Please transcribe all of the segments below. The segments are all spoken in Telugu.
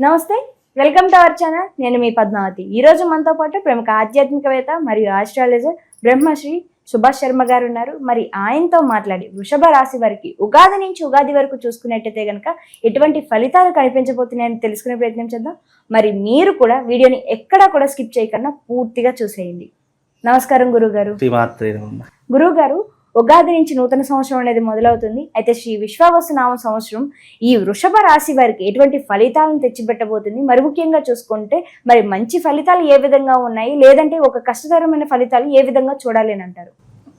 నమస్తే వెల్కమ్ టు అవర్ ఛానల్. నేను మీ పద్మావతి. ఈ రోజు మనతో పాటు ప్రముఖ ఆధ్యాత్మికవేత్త మరియు ఆస్ట్రాలజర్ బ్రహ్మశ్రీ సుభాష్ శర్మ గారు ఉన్నారు. మరి ఆయనతో మాట్లాడి వృషభ రాశి వారికి ఉగాది నుంచి ఉగాది వరకు చూసుకున్నట్టయితే కనుక ఎటువంటి ఫలితాలు కనిపించబోతున్నాయని తెలుసుకునే ప్రయత్నం చేద్దాం. మరి మీరు కూడా వీడియోని ఎక్కడా కూడా స్కిప్ చేయకుండా పూర్తిగా చూసేయండి. నమస్కారం గురుగారు శ్రీమాత్రే నమః. గురువు గారు ఉగాది నుంచి నూతన సంవత్సరం అనేది మొదలవుతుంది. అయితే శ్రీ విశ్వావసనామ సంవత్సరం ఈ వృషభ రాశి వారికి ఎటువంటి ఫలితాలను తెచ్చిపెట్టబోతుంది? మరి ముఖ్యంగా చూసుకుంటే మరి మంచి ఫలితాలు ఏ విధంగా ఉన్నాయి? లేదంటే ఒక కష్టతరమైన ఫలితాలు ఏ విధంగా చూడాలి అని అంటారు?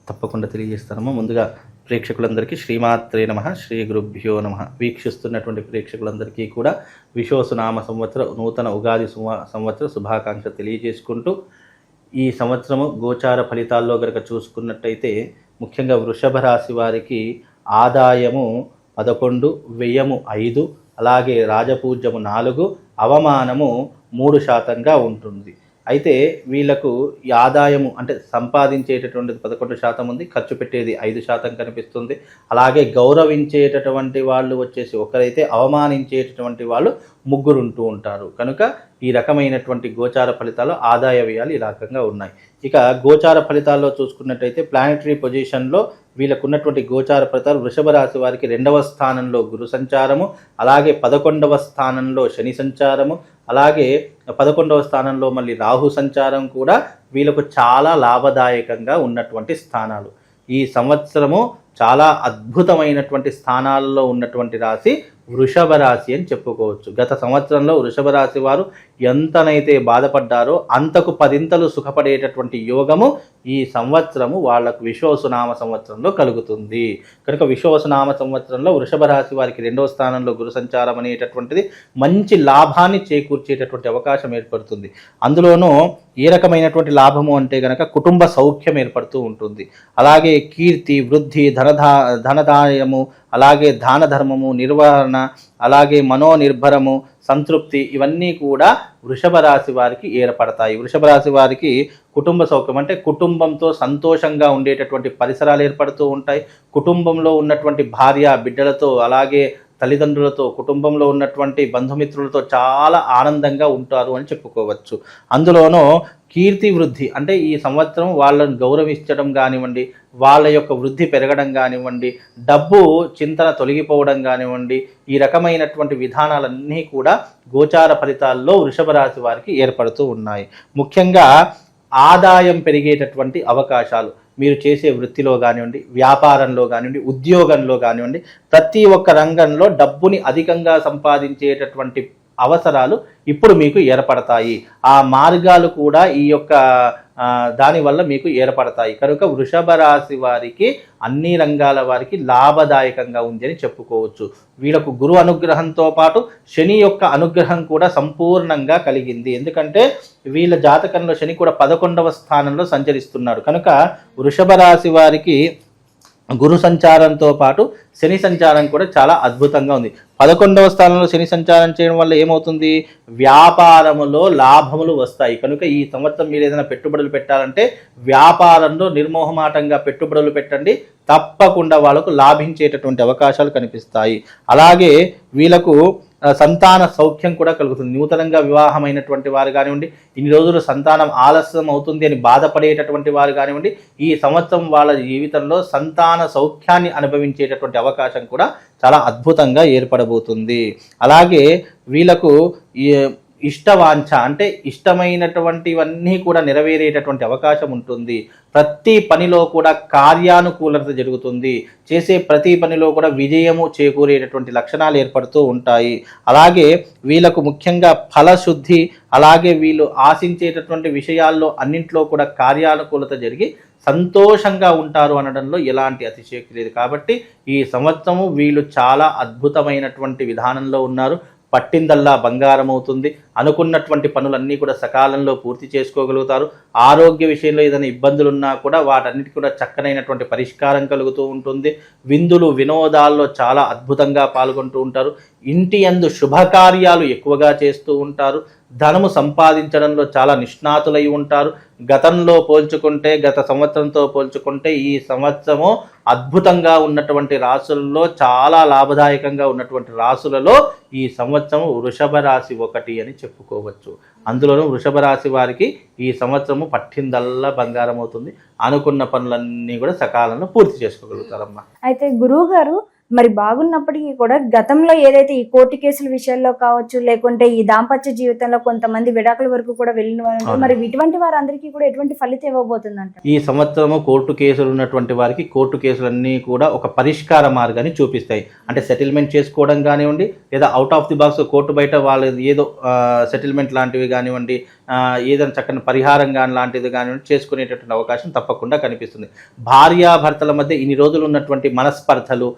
తప్పకుండా తెలియజేస్తానమ్మా. ముందుగా ప్రేక్షకులందరికీ శ్రీమాత్రే నమ శ్రీ గురుభ్యో నమ. వీక్షిస్తున్నటువంటి ప్రేక్షకులందరికీ కూడా విశ్వసునామ సంవత్సర నూతన ఉగాది సుమ- సంవత్సర శుభాకాంక్ష తెలియజేసుకుంటూ ఈ సంవత్సరము గోచార ఫలితాల్లో కనుక చూసుకున్నట్టయితే ముఖ్యంగా వృషభ రాశి వారికి ఆదాయము పదకొండు వ్యయము ఐదు అలాగే రాజపూజ్యము నాలుగు అవమానము మూడు శాతంగా ఉంటుంది. అయితే వీళ్ళకు ఆదాయము అంటే సంపాదించేటటువంటిది పదకొండు శాతం ఉంది ఖర్చు పెట్టేది ఐదు శాతం కనిపిస్తుంది. అలాగే గౌరవించేటటువంటి వాళ్ళు వచ్చేసి ఒకరైతే అవమానించేటటువంటి వాళ్ళు ముగ్గురు ఉంటూ ఉంటారు. కనుక ఈ రకమైనటువంటి గోచార ఫలితాలు ఆదాయ వ్యయాలు ఈ రకంగా ఉన్నాయి. ఇక గోచార ఫలితాల్లో చూసుకున్నట్టయితే ప్లానటరీ పొజిషన్లో వీళ్ళకు ఉన్నటువంటి గోచార ఫలితాలు వృషభ రాశి వారికి రెండవ స్థానంలో గురు సంచారము అలాగే పదకొండవ స్థానంలో శని సంచారము అలాగే పదకొండవ స్థానంలో మళ్ళీ రాహు సంచారం కూడా వీళ్ళకు చాలా లాభదాయకంగా ఉన్నటువంటి స్థానాలు. ఈ సంవత్సరము చాలా అద్భుతమైనటువంటి స్థానాల్లో ఉన్నటువంటి రాశి వృషభ రాశి అని చెప్పుకోవచ్చు. గత సంవత్సరంలో వృషభ రాశి వారు ఎంతనైతే బాధపడ్డారో అంతకు పదింతలు సుఖపడేటటువంటి యోగము ఈ సంవత్సరము వాళ్ళకు విశ్వసునామ సంవత్సరంలో కలుగుతుంది. కనుక విశ్వసునామ సంవత్సరంలో వృషభ రాశి వారికి రెండవ స్థానంలో గురు సంచారం అనేటటువంటిది మంచి లాభాన్ని చేకూర్చేటటువంటి అవకాశం ఏర్పడుతుంది. అందులోనూ ఏ రకమైనటువంటి లాభము అంటే గనక కుటుంబ సౌఖ్యం ఏర్పడుతూ ఉంటుంది. అలాగే కీర్తి వృద్ధి ధనధా ధనదాయము అలాగే దాన ధర్మము నిర్వహణ అలాగే మనోనిర్భరము సంతృప్తి ఇవన్నీ కూడా వృషభ రాశి వారికి ఏర్పడతాయి. వృషభ రాశి వారికి కుటుంబ సౌఖ్యం అంటే కుటుంబంతో సంతోషంగా ఉండేటటువంటి పరిసరాలు ఏర్పడుతూ ఉంటాయి. కుటుంబంలో ఉన్నటువంటి భార్య బిడ్డలతో అలాగే తల్లిదండ్రులతో కుటుంబంలో ఉన్నటువంటి బంధుమిత్రులతో చాలా ఆనందంగా ఉంటారు అని చెప్పుకోవచ్చు. అందులోనూ కీర్తి వృద్ధి అంటే ఈ సంవత్సరం వాళ్ళని గౌరవించడం కానివ్వండి వాళ్ళ యొక్క వృద్ధి పెరగడం కానివ్వండి డబ్బు చింతన తొలగిపోవడం కానివ్వండి ఈ రకమైనటువంటి విధానాలన్నీ కూడా గోచార ఫలితాల్లో వృషభ రాశి వారికి ఏర్పడుతూ ఉన్నాయి. ముఖ్యంగా ఆదాయం పెరిగేటటువంటి అవకాశాలు మీరు చేసే వృత్తిలో కానివ్వండి వ్యాపారంలో కానివ్వండి ఉద్యోగంలో కానివ్వండి ప్రతి ఒక్క రంగంలో డబ్బుని అధికంగా సంపాదించేటటువంటి అవసరాలు ఇప్పుడు మీకు ఏర్పడతాయి. ఆ మార్గాలు కూడా ఈ యొక్క దానివల్ల మీకు ఏర్పడతాయి. కనుక వృషభ రాశి వారికి అన్ని రంగాల వారికి లాభదాయకంగా ఉంది అని చెప్పుకోవచ్చు. వీళ్ళకు గురు అనుగ్రహంతో పాటు శని యొక్క అనుగ్రహం కూడా సంపూర్ణంగా కలిగింది. ఎందుకంటే వీళ్ళ జాతకంలో శని కూడా పదకొండవ స్థానంలో సంచరిస్తున్నాడు కనుక వృషభ రాశి వారికి గురు సంచారంతో పాటు శని సంచారం కూడా చాలా అద్భుతంగా ఉంది. పదకొండవ స్థానంలో శని సంచారం చేయడం వల్ల ఏమవుతుంది? వ్యాపారములో లాభములు వస్తాయి. కనుక ఈ సంవత్సరం మీరు ఏదైనా పెట్టుబడులు పెట్టాలంటే వ్యాపారంలో నిర్మోహమాటంగా పెట్టుబడులు పెట్టండి. తప్పకుండా వాళ్ళకు లాభించేటటువంటి అవకాశాలు కనిపిస్తాయి. అలాగే వీళ్ళకు సంతాన సౌఖ్యం కూడా కలుగుతుంది. నూతనంగా వివాహమైనటువంటి వారు కానివ్వండి ఇన్ని రోజులు సంతానం ఆలస్యం అవుతుంది అని బాధపడేటటువంటి వారు కానివ్వండి ఈ సంవత్సరం వాళ్ళ జీవితంలో సంతాన సౌఖ్యాన్ని అనుభవించేటటువంటి అవకాశం కూడా చాలా అద్భుతంగా ఏర్పడబోతుంది. అలాగే వీళ్ళకు ఈ ఇష్టవాంఛ అంటే ఇష్టమైనటువంటివన్నీ కూడా నెరవేరేటటువంటి అవకాశం ఉంటుంది. ప్రతి పనిలో కూడా కార్యానుకూలత జరుగుతుంది. చేసే ప్రతి పనిలో కూడా విజయము చేకూరేటటువంటి లక్షణాలు ఏర్పడుతూ ఉంటాయి. అలాగే వీళ్ళకు ముఖ్యంగా ఫలశుద్ధి అలాగే వీళ్ళు ఆశించేటటువంటి విషయాల్లో అన్నింటిలో కూడా కార్యానుకూలత జరిగి సంతోషంగా ఉంటారు అనడంలో ఎలాంటి అతిశయోక్తి లేదు. కాబట్టి ఈ సంవత్సరము వీళ్ళు చాలా అద్భుతమైనటువంటి విధానంలో ఉన్నారు. పట్టిందల్లా బంగారం అవుతుంది అనుకున్నటువంటి పనులన్నీ కూడా సకాలంలో పూర్తి చేసుకోగలుగుతారు. ఆరోగ్య విషయంలో ఏదైనా ఇబ్బందులు ఉన్నా కూడా వాటన్నిటి కూడా చక్కనైనటువంటి పరిష్కారం కలుగుతూ ఉంటుంది. విందులు వినోదాల్లో చాలా అద్భుతంగా పాల్గొంటూ ఉంటారు. ఇంటి యందు శుభకార్యాలు ఎక్కువగా చేస్తూ ఉంటారు. ధనము సంపాదించడంలో చాలా నిష్ణాతులై ఉంటారు. గతంలో పోల్చుకుంటే గత సంవత్సరంతో పోల్చుకుంటే ఈ సంవత్సరము అద్భుతంగా ఉన్నటువంటి రాసులలో చాలా లాభదాయకంగా ఉన్నటువంటి రాసులలో ఈ సంవత్సరం వృషభ రాశి ఒకటి అని చెప్పుకోవచ్చు. అందులోనూ వృషభ రాశి వారికి ఈ సంవత్సరము పట్టిందల్లా బంగారం అవుతుంది. అనుకున్న పనులన్నీ కూడా సకాలంలో పూర్తి చేసుకోగలుగుతారమ్మా. అయితే గురువు గారు మరి బాగున్నప్పటికీ కూడా గతంలో ఏదైతే ఈ కోర్టు కేసుల విషయాల్లో కావచ్చు లేకుంటే ఈ దాంపత్య జీవితంలో కొంతమంది విడాకుల వరకు కూడా వెళ్ళిన వారు. మరి ఇటువంటి వారందరికీ కూడా ఎటువంటి ఫలితం ఇవ్వబోతుందంట? ఈ సంవత్సరము కోర్టు కేసులు ఉన్నటువంటి వారికి కోర్టు కేసులన్నీ కూడా ఒక పరిష్కార మార్గాన్ని చూపిస్తాయి. అంటే సెటిల్మెంట్ చేసుకోవడం కానివ్వండి లేదా out of the box court బయట వాళ్ళు ఏదో సెటిల్మెంట్ లాంటివి కానివ్వండి ఏదైనా చక్కని పరిహారం కానీ లాంటిది కానివ్వండి చేసుకునేటటువంటి అవకాశం తప్పకుండా కనిపిస్తుంది. భార్యాభర్తల మధ్య ఇన్ని రోజులు ఉన్నటువంటి మనస్పర్ధలు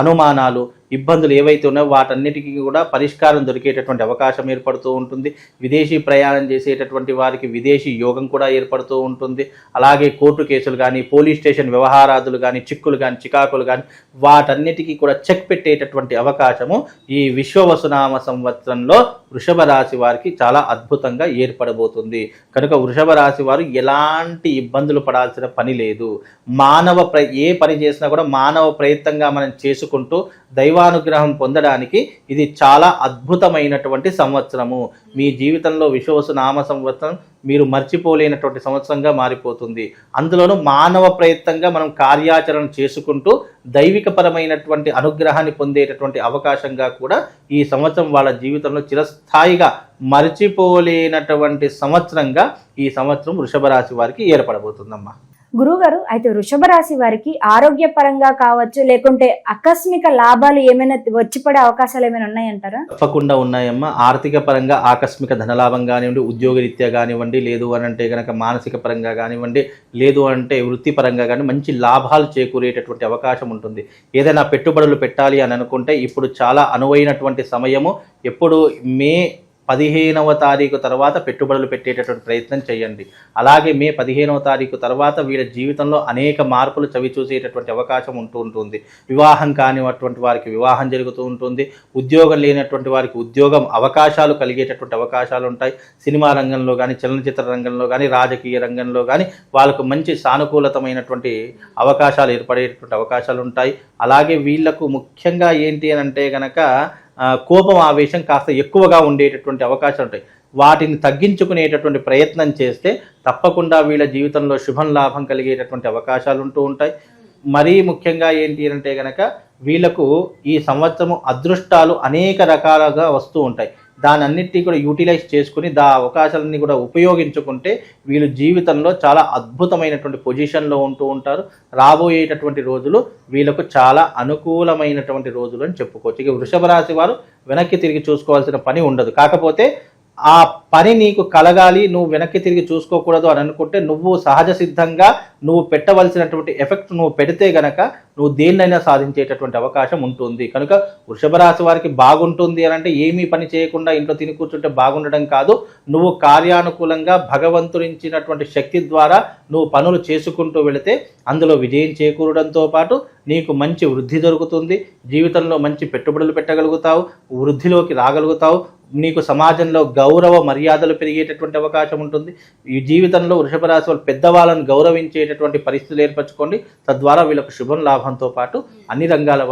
అనుమానాలు ఇబ్బందులు ఏవైతే ఉన్నాయో వాటన్నిటికీ కూడా పరిష్కారం దొరికేటటువంటి అవకాశం ఏర్పడుతూ ఉంటుంది. విదేశీ ప్రయాణం చేసేటటువంటి వారికి విదేశీ యోగం కూడా ఏర్పడుతూ ఉంటుంది. అలాగే కోర్టు కేసులు కానీ పోలీస్ స్టేషన్ వ్యవహారాదులు కానీ చిక్కులు కానీ చికాకులు కానీ వాటన్నిటికీ కూడా చెక్ పెట్టేటటువంటి అవకాశము ఈ విశ్వవసునామ సంవత్సరంలో వృషభ రాశి వారికి చాలా అద్భుతంగా ఏర్పడబోతుంది. కనుక వృషభ రాశి వారు ఎలాంటి ఇబ్బందులు పడాల్సిన పని లేదు. మానవ ప్ర ఏ పని చేసినా కూడా మానవ ప్రయత్నంగా మనం చేసుకుంటూ దైవానుగ్రహం పొందడానికి ఇది చాలా అద్భుతమైనటువంటి సంవత్సరము. మీ జీవితంలో విశ్వసు నామ సంవత్సరం మీరు మర్చిపోలేనటువంటి సంవత్సరంగా మారిపోతుంది. అందులోనూ మానవ ప్రయత్నంగా మనం కార్యాచరణ చేసుకుంటూ దైవికపరమైనటువంటి అనుగ్రహాన్ని పొందేటటువంటి అవకాశంగా కూడా ఈ సంవత్సరం వాళ్ళ జీవితంలో చిరస్థాయిగా మర్చిపోలేనటువంటి సంవత్సరంగా ఈ సంవత్సరం వృషభ రాశి వారికి ఏర్పడబోతుందమ్మా. గురువు గారు అయితే వృషభ రాశి వారికి ఆరోగ్యపరంగా కావచ్చు లేకుంటే ఆకస్మిక లాభాలు ఏమైనా వచ్చి పడే అవకాశాలు ఏమైనా ఉన్నాయంటారా? తప్పకుండా ఉన్నాయమ్మా. ఆర్థిక పరంగా ఆకస్మిక ధనలాభం కానివ్వండి ఉద్యోగరీత్యా కానివ్వండి లేదు అని అంటే కనుక మానసిక పరంగా కానివ్వండి లేదు అంటే వృత్తిపరంగా కానీ మంచి లాభాలు చేకూరేటటువంటి అవకాశం ఉంటుంది. ఏదైనా పెట్టుబడులు పెట్టాలి అని అనుకుంటే ఇప్పుడు చాలా అనువైనటువంటి సమయము. ఎప్పుడు మే పదిహేనవ తారీఖు తర్వాత పెట్టుబడులు పెట్టేటటువంటి ప్రయత్నం చేయండి. అలాగే మే పదిహేనవ తారీఖు తర్వాత వీళ్ళ జీవితంలో అనేక మార్పులు చవి చూసేటటువంటి అవకాశం ఉంటూ ఉంటుంది. వివాహం కానిటువంటి వారికి వివాహం జరుగుతూ ఉంటుంది. ఉద్యోగం లేనటువంటి వారికి ఉద్యోగం అవకాశాలు కలిగేటటువంటి అవకాశాలు ఉంటాయి. సినిమా రంగంలో కానీ చలనచిత్ర రంగంలో కానీ రాజకీయ రంగంలో కానీ వాళ్ళకు మంచి సానుకూలతమైనటువంటి అవకాశాలు ఏర్పడేటటువంటి అవకాశాలు ఉంటాయి. అలాగే వీళ్ళకు ముఖ్యంగా ఏంటి అని అంటే కనుక కోపం ఆవేశం కాస్త ఎక్కువగా ఉండేటటువంటి అవకాశాలు ఉంటాయి. వాటిని తగ్గించుకునేటటువంటి ప్రయత్నం చేస్తే తప్పకుండా వీళ్ళ జీవితంలో శుభం లాభం కలిగేటటువంటి అవకాశాలు ఉంటూ ఉంటాయి. మరీ ముఖ్యంగా ఏంటి అంటే కనుక వీళ్ళకు ఈ సంవత్సరము అదృష్టాలు అనేక రకాలుగా వస్తూ ఉంటాయి. దాని అన్నిటినీ కూడా యూటిలైజ్ చేసుకుని దా అవకాశాలన్నీ కూడా ఉపయోగించుకుంటే వీళ్ళు జీవితంలో చాలా అద్భుతమైనటువంటి పొజిషన్లో ఉంటూ ఉంటారు. రాబోయేటటువంటి రోజులు వీళ్ళకు చాలా అనుకూలమైనటువంటి రోజులు అని చెప్పుకోవచ్చు. ఇక వృషభ రాశి వారు వెనక్కి తిరిగి చూసుకోవాల్సిన పని ఉండదు. కాకపోతే ఆ పని నీకు కలగాలి నువ్వు వెనక్కి తిరిగి చూసుకోకూడదు అని అనుకుంటే నువ్వు సహజ సిద్ధంగా నువ్వు పెట్టవలసినటువంటి ఎఫెక్ట్ నువ్వు పెడితే గనక నువ్వు దేన్నైనా సాధించేటటువంటి అవకాశం ఉంటుంది. కనుక వృషభ రాశి వారికి బాగుంటుంది అని అంటే ఏమీ పని చేయకుండా ఇంట్లో తిని కూర్చుంటే బాగుండడం కాదు. నువ్వు కార్యానుకూలంగా భగవంతుడించినటువంటి శక్తి ద్వారా నువ్వు పనులు చేసుకుంటూ వెళితే అందులో విజయం చేకూరడంతో పాటు నీకు మంచి వృద్ధి దొరుకుతుంది. జీవితంలో మంచి పెట్టుబడులు పెట్టగలుగుతావు. వృద్ధిలోకి రాగలుగుతావు. నీకు సమాజంలో గౌరవ మర్యాదలు పెరిగేటటువంటి అవకాశం ఉంటుంది. ఈ జీవితంలో వృషభ రాశి వాళ్ళు పెద్దవాళ్ళను గౌరవించేటటువంటి పరిస్థితులు ఏర్పరచుకోండి. తద్వారా వీళ్ళకు శుభం లాభంతో పాటు అన్ని రంగాల